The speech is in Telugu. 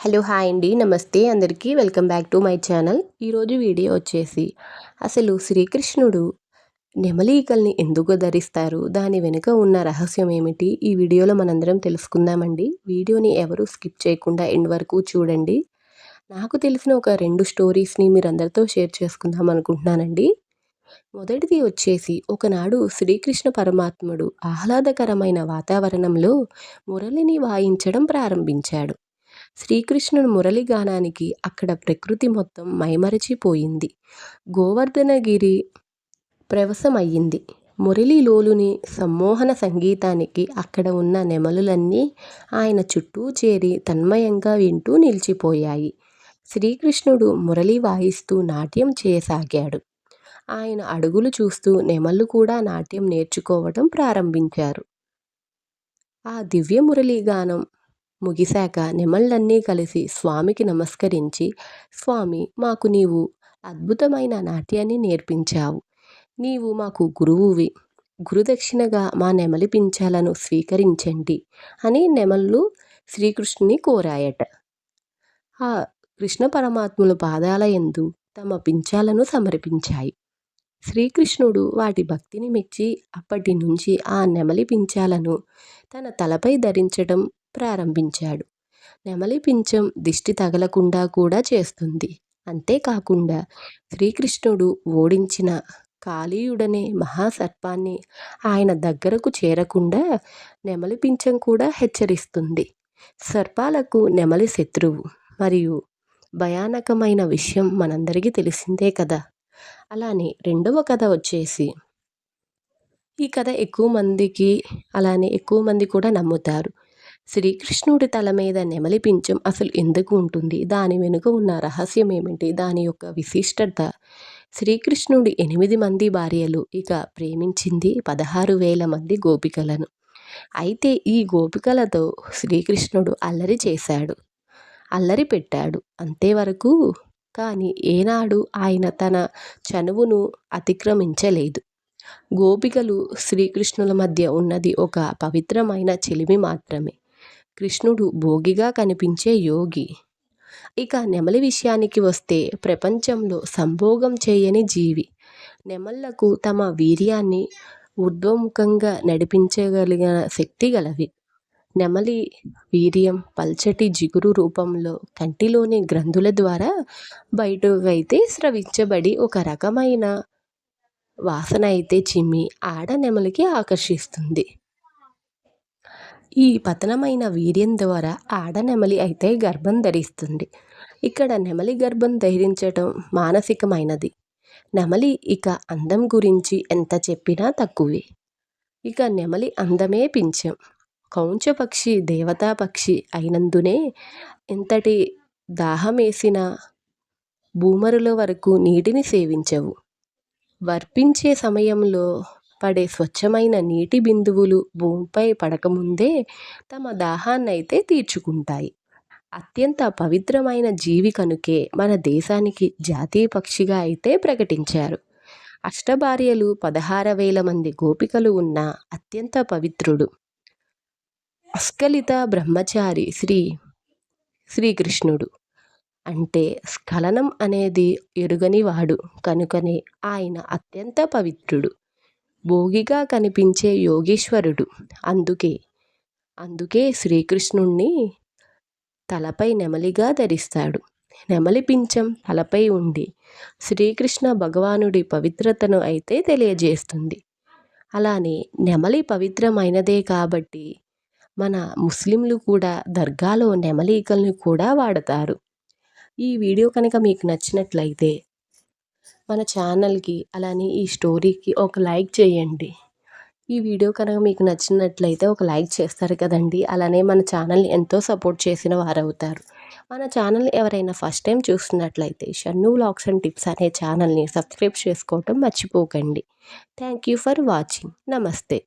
హలో హాయ్ అండి నమస్తే. అందరికీ welcome back to my channel. ఈరోజు వీడియో వచ్చేసి అసలు శ్రీకృష్ణుడు నెమలీకల్ని ఎందుకు ధరిస్తారు? దాని వెనుక ఉన్న రహస్యం ఏమిటి? ఈ వీడియోలో మనందరం తెలుసుకుందామండి. వీడియోని ఎవరు స్కిప్ చేయకుండా ఎండ్ వరకు చూడండి. నాకు తెలిసిన ఒక రెండు స్టోరీస్ని మీరందరితో షేర్ చేసుకుందాం అనుకుంటున్నానండి. మొదటిది వచ్చేసి ఒకనాడు శ్రీకృష్ణ పరమాత్ముడు ఆహ్లాదకరమైన వాతావరణంలో మురళిని వాయించడం ప్రారంభించాడు. శ్రీకృష్ణుడు మురళిగానానికి అక్కడ ప్రకృతి మొత్తం మైమరచిపోయింది. గోవర్ధనగిరి ప్రవసమయ్యింది మురళిలోలుని సమ్మోహన సంగీతానికి అక్కడ ఉన్న నెమలులన్నీ ఆయన చుట్టూ చేరి తన్మయంగా వింటూ నిలిచిపోయాయి. శ్రీకృష్ణుడు మురళి వాయిస్తూ నాట్యం చేయసాగాడు. ఆయన అడుగులు చూస్తూ నెమళ్ళు కూడా నాట్యం నేర్చుకోవడం ప్రారంభించారు. ఆ దివ్య మురళీ గానం ముగిశాక నెమళ్ళన్నీ కలిసి స్వామికి నమస్కరించి స్వామి మాకు నీవు అద్భుతమైన నాట్యాన్ని నేర్పించావు. నీవు మాకు గురువువి. గురుదక్షిణగా మా నెమలి పింఛాలను స్వీకరించండి అని నెమళ్ళు శ్రీకృష్ణుని కోరాయట. ఆ కృష్ణ పరమాత్ముల పాదాల ఎందు తమ పింఛాలను సమర్పించాయి. శ్రీకృష్ణుడు వాటి భక్తిని మెచ్చి అప్పటి నుంచి ఆ నెమలి పింఛాలను తన తలపై ధరించడం ప్రారంభించాడు. నెమలి పించం దిష్టి తగలకుండా కూడా చేస్తుంది. అంతేకాకుండా శ్రీకృష్ణుడు ఓడించిన కాళీయుడనే మహాసర్పాన్ని ఆయన దగ్గరకు చేరకుండా నెమలి పించం కూడా హెచ్చరిస్తుంది. సర్పాలకు నెమలి శత్రువు మరియు భయానకమైన విషయం మనందరికీ తెలిసిందే కదా. అలానే రెండవ కథ వచ్చేసి ఈ కథ ఎక్కువ మందికి అలానే ఎక్కువ మంది కూడా నమ్ముతారు. శ్రీకృష్ణుడి తల మీద నెమలి పించం అసలు ఎందుకు ఉంటుంది? దాని వెనుక ఉన్న రహస్యం ఏమిటి? దాని యొక్క విశిష్టత? శ్రీకృష్ణుడి ఎనిమిది మంది భార్యలు ఇక ప్రేమించింది పదహారు వేల మంది గోపికలను. అయితే ఈ గోపికలతో శ్రీకృష్ణుడు అల్లరి చేశాడు. అల్లరి పెట్టాడు అంతేవరకు. కానీ ఏనాడు ఆయన తన చనువును అతిక్రమించలేదు. గోపికలు శ్రీకృష్ణుల మధ్య ఉన్నది ఒక పవిత్రమైన చెలిమి మాత్రమే. కృష్ణుడు భోగిగా కనిపించే యోగి. ఇక నెమలి విషయానికి వస్తే ప్రపంచంలో సంభోగం చేయని జీవి. నెమళ్ళకు తమ వీర్యాన్ని ఊర్ధ్వముఖంగా నడిపించగలిగిన శక్తి గలవి. నెమలి వీర్యం పల్చటి జిగురు రూపంలో కంటిలోని గ్రంథుల ద్వారా బయటకైతే స్రవించబడి ఒక రకమైన వాసన అయితే చిమ్మి ఆడ నెమలికి ఆకర్షిస్తుంది. ఈ పతనమైన వీర్యం ద్వారా ఆడ నెమలి అయితే గర్భం ధరిస్తుంది. ఇక్కడ నెమలి గర్భం ధరించడం మానసికమైనది. నెమలి ఇక అందం గురించి ఎంత చెప్పినా తక్కువే. ఇక నెమలి అందమే పించం కౌంచ పక్షి దేవతా పక్షి అయినందునే ఎంతటి దాహమేసిన భూమరుల వరకు నీటిని సేవించవు. వర్పించే సమయంలో పడే స్వచ్ఛమైన నీటి బిందువులు భూమిపై పడకముందే తమ దాహాన్నైతే తీర్చుకుంటాయి. అత్యంత పవిత్రమైన జీవి కనుకే మన దేశానికి జాతీయ పక్షిగా అయితే ప్రకటించారు. అష్టభార్యలు పదహార వేల మంది గోపికలు ఉన్న అత్యంత పవిత్రుడు. అస్కలిత బ్రహ్మచారి శ్రీ శ్రీకృష్ణుడు. అంటే స్ఖలనం అనేది ఎరుగనివాడు కనుకనే ఆయన అత్యంత పవిత్రుడు. భోగిగా కనిపించే యోగేశ్వరుడు. అందుకే అందుకే శ్రీకృష్ణుణ్ణి తలపై నెమలిగా ధరిస్తాడు. నెమలి పించం తలపై ఉండి శ్రీకృష్ణ భగవానుడి పవిత్రతను అయితే తెలియజేస్తుంది. అలానే నెమలి పవిత్రమైనదే కాబట్టి మన ముస్లింలు కూడా దర్గాలో నెమలికల్ని కూడా వాడతారు. ఈ వీడియో కనుక మీకు నచ్చినట్లయితే మన ఛానల్కి అలానే ఈ స్టోరీకి ఒక లైక్ చేయండి. ఈ వీడియో కనుక మీకు నచ్చినట్లయితే ఒక లైక్ చేస్తారు కదండి. అలానే మన ఛానల్ని ఎంతో సపోర్ట్ చేసిన వారు అవుతారు మన ఛానల్ ఎవరైనా ఫస్ట్ టైం చూస్తున్నట్లయితే షన్ను వ్లాగ్స్ అండ్ టిప్స్ అనే ఛానల్ని సబ్స్క్రైబ్ చేసుకోవటం మర్చిపోకండి. Thank you for watching. నమస్తే.